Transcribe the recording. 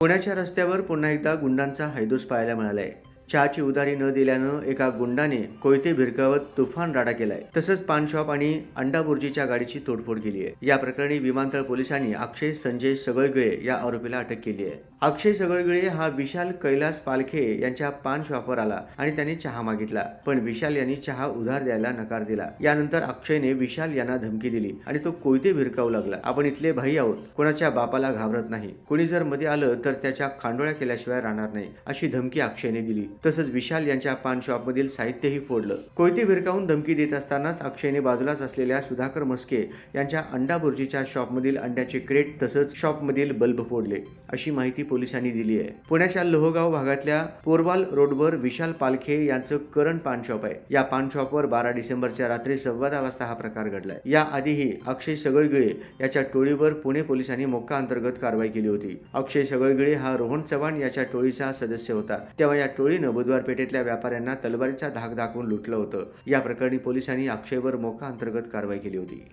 पुण्याच्या रस्त्यावर पुन्हा एकदा गुंडांचा हैदोस पाहायला मिळालाय. चहाची उधारी न दिल्यानं एका गुंडाने कोयते भिरकावत तुफान राडा केलाय. तसंच पान शॉप आणि अंडा बुर्जीच्या गाडीची तोडफोड केली आहे या प्रकरणी विमानतळ पोलिसांनी अक्षय संजय सगळगळे या आरोपीला अटक केली आहे अक्षय सगळगळे हा विशाल कैलास पालखे यांच्या पान शॉपवर आला आणि त्याने चहा मागितला. पण विशाल यांनी चहा उधार द्यायला नकार दिला. यानंतर अक्षयने विशाल यांना धमकी दिली आणि तो कोयते भिरकावू लागला. आपण इथले भाई आहोत. कोणाच्या बापाला घाबरत नाही. कोणी जर मध्ये आलं तर त्याच्या खांडोळ्या केल्याशिवाय राहणार नाही अशी धमकी अक्षयने दिली. तसंच विशाल यांच्या पान शॉपमधील साहित्यही फोडलं. कोयते विरकावून धमकी देत असतानाच अक्षयने बाजूलाच असलेल्या सुधाकर मस्के यांच्या अंडा बुर्जीच्या शॉपमधील अंड्याचे क्रेट तसंच शॉपमधील बल्ब फोडले अशी माहिती पोलिसांनी दिली आहे. पुण्याच्या लोहगाव भागातल्या पोरवाल रोडवर विशाल पालखे यांचं करण पान शॉप आहे. या पान शॉपवर बारा डिसेंबरच्या रात्री सव्वा दहा वाजता हा प्रकार घडलाय. याआधीही अक्षय सगळगिळे याच्या टोळीवर पुणे पोलिसांनी मोक्का अंतर्गत कारवाई केली होती. अक्षय सगळगिळे हा रोहन चव्हाण याच्या टोळीचा सदस्य होता. तेव्हा या टोळीनं बुधवार पेठेतल्या व्यापाऱ्यांना तलवारीचा धाक दाखवून लुटलं होतं. या प्रकरणी पोलिसांनी आक्षेवर मोका अंतर्गत कारवाई केली होती.